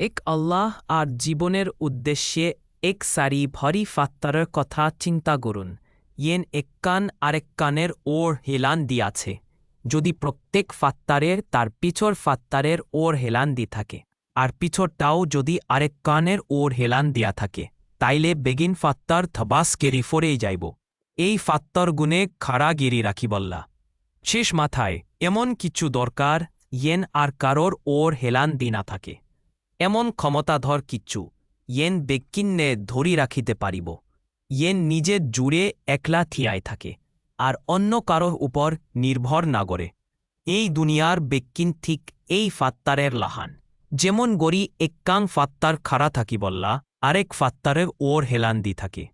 এক আল্লাহ আর জীবনের উদ্দেশ্যে এক সারি ভরি ফাত্তারের কথা চিন্তা করুন। ইয়েন এক কান আরেক কানের ওর হেলান দিয়াছে। যদি প্রত্যেক ফাত্তারের তার পিছর ফাত্তারের ওর হেলান দি থাকে, আর পিছরটাও যদি আরেক কানের ওর হেলান দিয়া থাকে, তাইলে বেগিন ফাত্তার থবাস গেরি ফরেই যাইব। এই ফাত্তর গুণে খাড়া গিরি রাখি বল্লা শেষ মাথায় এমন কিছু দরকার, ইয়েন আর কারোর ওর হেলান দি না থাকে। এমন ক্ষমতাধর কিচ্ছু ইয়েন বেকিন্নে ধরি রাখিতে পারিব। ইয়েন নিজে জুড়ে একলা থিয়ায় থাকে, আর অন্য কারোর উপর নির্ভর না করে। এই দুনিয়ার বেকিন ঠিক এই ফাত্তারের লাহান। যেমন গড়ি একাং ফাত্তার খাড়া থাকি বল্লা, আরেক ফাত্তারের ওর হেলান দি থাকে।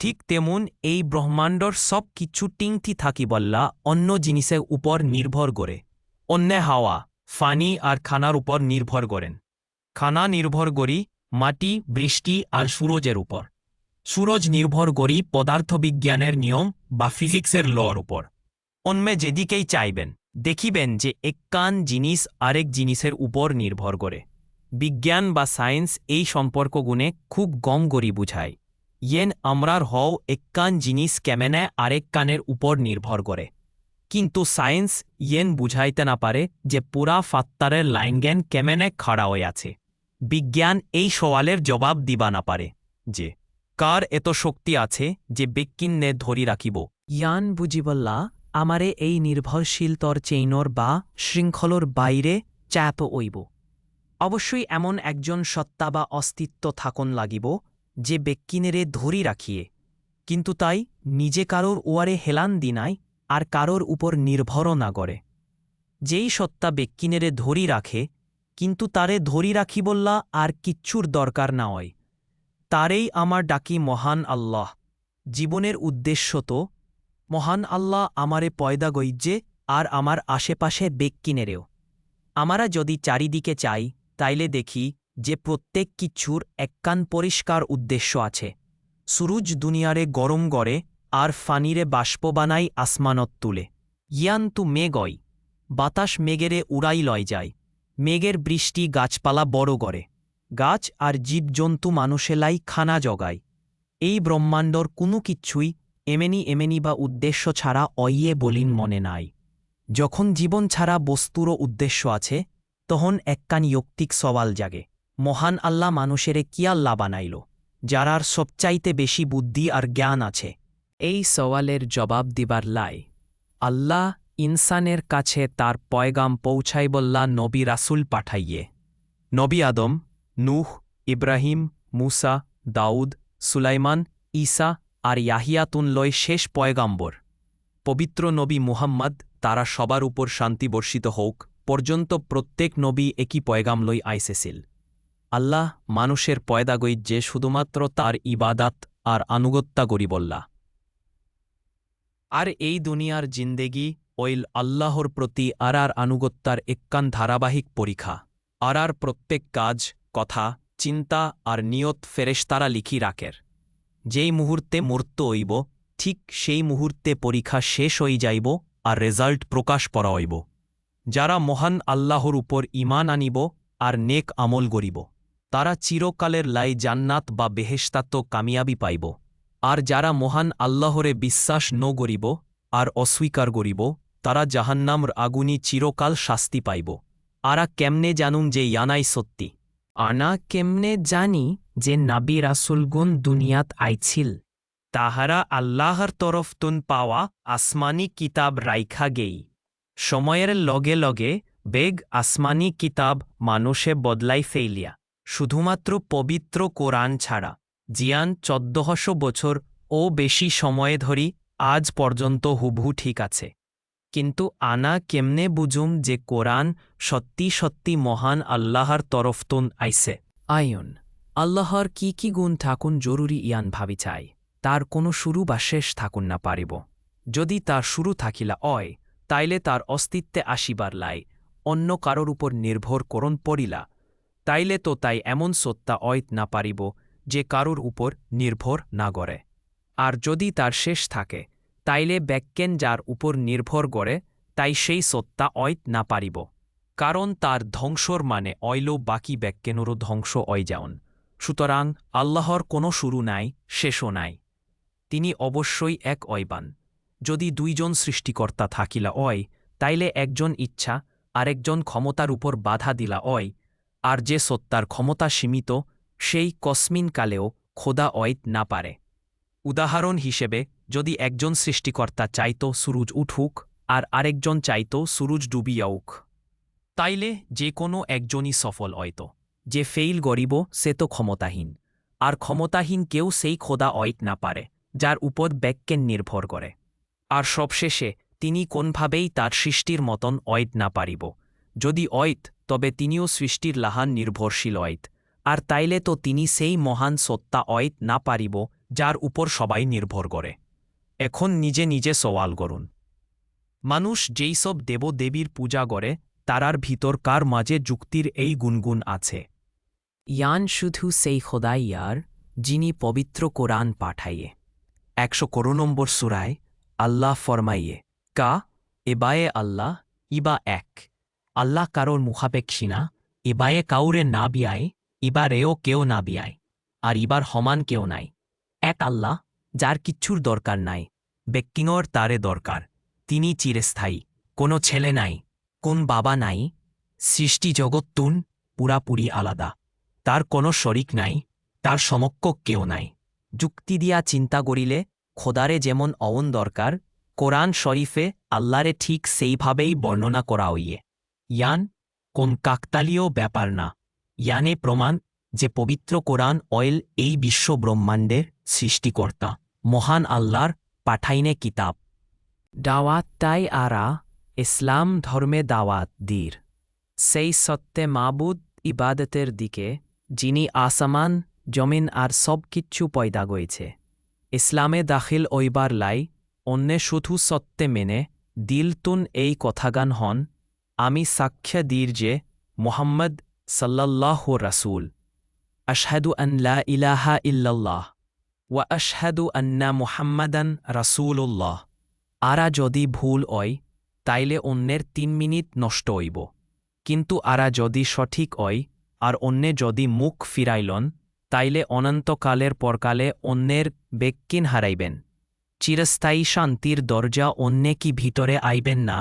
ঠিক তেমন এই ব্রহ্মাণ্ডর সব কিছু টিংথি থাকি বল্লা, অন্য জিনিসের উপর নির্ভর করে। অন্য হাওয়া, ফানি আর খানার উপর নির্ভর করেন। খানা নির্ভর করি মাটি, বৃষ্টি আর সূরজের উপর। সূরজ নির্ভর করি পদার্থবিজ্ঞানের নিয়ম বা ফিজিক্সের লর উপর। অন্যে যেদিকেই চাইবেন, দেখিবেন যে একান জিনিস আরেক জিনিসের উপর নির্ভর করে। বিজ্ঞান বা সায়েন্স এই সম্পর্ক গুণে খুব গম গড়ি বুঝায়। ইয়েন আমরার হও একান জিনিস কেমেনে আরেক কানের উপর নির্ভর করে। কিন্তু সায়েন্স ইয়েন বুঝাইতে না পারে যে পুরা ফাত্তারের লাইনজ্ঞান কেমেনে খাড়া হয়ে আছে। বিজ্ঞান এই সওয়ালের জবাব দিবা না পারে, যে, কার এত শক্তি আছে যে বেক্কিন্নে ধরি রাখিব? ইয়ান বুঝিবল্লা, আমারে এই নির্ভরশীলতর চেইনর বা শৃঙ্খলর বাইরে চাপ ওইব। অবশ্যই এমন একজন সত্তা বা অস্তিত্ব থাকন লাগিব, যে বেক্কিনেরে ধরি রাখিয়ে। কিন্তু তাই নিজে কারোর ওয়ারে হেলান দিনাই আর কারোর উপর নির্ভরও না করে। যেই সত্তা বেক্কিনেরে ধরি রাখে কিন্তু তারে ধরি রাখি বললা আর কিচ্ছুর দরকার না হয় তারেই আমার ডাকি মহান আল্লাহ। জীবনের উদ্দেশ্য তো, মহান আল্লাহ আমারে পয়দা গইজ্জে আর আমার আশেপাশে বেক্কিনেরেও আমরা যদি চারিদিকে চাই, তাইলে দেখি যে প্রত্যেক কিচ্ছুর এককান পরিষ্কার উদ্দেশ্য আছে। সুরুজ দুনিয়ারে গরম গড়ে আর ফানিরে বাষ্প বানাই আসমানত তুলে। ইয়ান তু মেঘই, বাতাস মেঘেরে উড়াই লয় যায়। মেঘের বৃষ্টি গাছপালা বড় গড়ে গাছ আর জীবজন্তু মানুষেলাই খানা জগায়। এই ব্রহ্মাণ্ডর কোনো কিচ্ছুই এমেনি এমেনি বা উদ্দেশ্য ছাড়া অইয়ে বলিন মনে নাই। যখন জীবন ছাড়া বস্তুরও উদ্দেশ্য আছে তখন এককান যৌক্তিক সওয়াল জাগে। মহান আল্লাহ মানুষেরে কিয়াল্লা বানাইল? যারার সবচাইতে বেশি বুদ্ধি আর জ্ঞান আছে। এই সওয়ালের জবাব দিবার লাই, আল্লাহ ইনসানের কাছে তার পয়গাম পৌঁছাইবল্লা নবী রাসুল পাঠাইয়ে। নবী আদম, নূহ, ইব্রাহিম, মুসা, দাউদ, সুলাইমান, ঈসা আর ইয়াহিয়াতুন লয় শেষ পয়গাম্বর। পবিত্র নবী মুহাম্মদ তারা সবার উপর শান্তি বর্ষিত হোক পর্যন্ত প্রত্যেক নবী একই পয়গাম লই আইসেছিল। আল্লাহ মানুষের পয়দা যে শুধুমাত্র তার ইবাদাত আর আনুগত্যা গরিবল্লা আর এই দুনিয়ার জিন্দেগি ওইল আল্লাহর প্রতি আর আর আনুগত্যার এক্কান ধারাবাহিক পরীক্ষা। আর আর প্রত্যেক কাজ, কথা, চিন্তা আর নিয়ত ফেরেশতারা লিখি রাখের। যেই মুহূর্তে মূর্ত হইব, ঠিক সেই মুহূর্তে পরীক্ষা শেষ হই যাইব আর রেজাল্ট প্রকাশ করা হইব। যারা মহান আল্লাহর উপর ইমান আনিব আর নেক আমল গরিব তারা চিরকালের লাই জান্নাত বা বেহেস্তাত্ম কামিয়াবি পাইব। আর যারা মহান আল্লাহরে বিশ্বাস ন গরিব আর অস্বীকার গরিব তারা জাহান্নামর আগুনি চিরকাল শাস্তি পাইব। আরা কেমনে জানুন যে ইয়ানাই সত্যি? আনা কেমনে জানি যে নাবি রাসুলগুন দুনিয়াত আইছিল। তাহারা আল্লাহর তরফতুন পাওয়া আসমানি কিতাব রাইখা গেই। সময়ের লগে লগে বেগ আসমানি কিতাব মানুষে বদলাই ফেইলিয়া। শুধুমাত্র পবিত্র কোরআন ছাড়া। জিয়ান চোদ্দশো বছর ও বেশি সময়ে ধরি আজ পর্যন্ত হুবহু ঠিক আছে। কিন্তু আনা কেমনে বুঝুম যে কোরআন সত্যি সত্যি মহান আল্লাহর তরফতুন আইসে আয়ন আল্লাহর কি কি গুণ থাকুন জরুরি ইয়ান ভাবি চাই। তার কোনো শুরু বা শেষ থাকুন না পারিব। যদি তার শুরু থাকিলা অয়, তাইলে তার অস্তিত্বে আসিবার লাই, অন্য কারোর উপর নির্ভর করণ পড়িলা। তাইলে তো তাই এমন সত্তা অয়ত না পারিব যে কারোর উপর নির্ভর না করে। আর যদি তার শেষ থাকে তাইলে ব্যাক্যেন যার উপর নির্ভর করে, তাই সেই সত্তা অয়ত না পারিব। কারণ তার ধ্বংসর মানে অইল বাকি ব্যাক্যেনরও ধ্বংস অয় যাওন। সুতরাং আল্লাহর কোনো শুরু নাই, শেষও নাই। তিনি অবশ্যই এক অয়বান। যদি দুইজন সৃষ্টিকর্তা থাকিলা অয় তাইলে একজন ইচ্ছা, আরেকজন ক্ষমতার উপর বাধা দিলা অয় আর যে সত্তার ক্ষমতা সীমিত, সেই কসমিন কালেও খোদা অয়ত না পারে। উদাহরণ হিসেবে যদি একজন সৃষ্টিকর্তা চাইত সুরুজ উঠুক, আর আরেকজন চাইত সুরুজ ডুবিয়াউক। তাইলে যে কোনো একজনই সফল অয়ত। যে ফেইল গরিব, সে তো ক্ষমতাহীন। আর ক্ষমতাহীন কেউ সেই খোদা অয়ত না পারে, যার উপর ব্যাক্যেন নির্ভর করে। আর সবশেষে তিনি কোনভাবেই তার সৃষ্টির মতন অয়ত না পারিব। যদি অয়ত, তবে তিনিও সৃষ্টির লাহান নির্ভরশীল অয়ত। আর তাইলে তো তিনি সেই মহান সত্তা অয়ত না পারিব, যার উপর সবাই নির্ভর করে। এখন নিজে নিজে সওয়াল করুন। মানুষ যেই সব দেবদেবীর পূজা করে, তারার ভিতর কার মাঝে যুক্তির এই গুনগুন আছে? ইয়ান শুধু সেই খোদাইয়ার যিনি পবিত্র কোরআন পাঠাইয়ে। একশো করো নম্বর সুরায়, আল্লাহ ফরমাইয়ে, কা, এবায়ে আল্লাহ, ইবা এক। আল্লাহ কারোর মুখাপেক্ষী না এবায়ে কাউরে না বিয়ায়, এবারেও কেউ না বিয়ায়, আর ইবার সমান কেউ নাই। এক আল্লাহ যার কিচ্ছুর দরকার নাই। ব্যক্তিঙর তারে দরকার। তিনি চিরস্থায়ী। কোনো ছেলে নাই। কোন বাবা নাই। সৃষ্টি জগৎ তুন, পুরাপুরি আলাদা। তার কোনো শরিক নাই। তার সমক্ষ কেউ নাই। যুক্তি দিয়া চিন্তা করিলে খোদারে যেমন অওন দরকার, কোরআন শরীফে আল্লাহরে ঠিক সেইভাবেই বর্ণনা করা হইয়ে। ইয়ান, কোন কাকতালীয় ব্যাপার না। ইয়ানে প্রমাণ যে পবিত্র কোরআন অয়েল এই বিশ্ব ব্রহ্মাণ্ডের সৃষ্টিকর্তা। মহান আল্লাহর পাঠাইনে কিতাব। দাওয়াত তাই আরা, ইসলাম ধর্মে দাওয়াত দীর। সেই সত্যে মাবুদ ইবাদতের দিকে, যিনি আসমান, জমিন আর সব কিচ্ছু পয়দা গইছে। ইসলামে দাখিল ওইবার লাই, অন্যে শুধু সত্যে মেনে দিলতুন এই কথাগান হন, আমি সাক্ষ্য দীর যে, মোহাম্মদ সাল্লাল্লাহ রাসূল। আশহাদু আন লা ইলাহা ইল্লাল্লাহ। ওয়া আশহাদু আন্না মুহাম্মাদান রাসূলুল্লাহ। আরা যদি ভুল হয় তাইলে অন্যের তিন মিনিট নষ্ট হইব। কিন্তু আরা যদি সঠিক হয় আর অন্যে যদি মুখ ফিরাইলন, তাইলে অনন্তকালের পরকালে অন্যের বেক্কিন হারাইবেন। চিরস্থায়ী শান্তির দরজা অন্যে কি ভিতরে আইবেন না?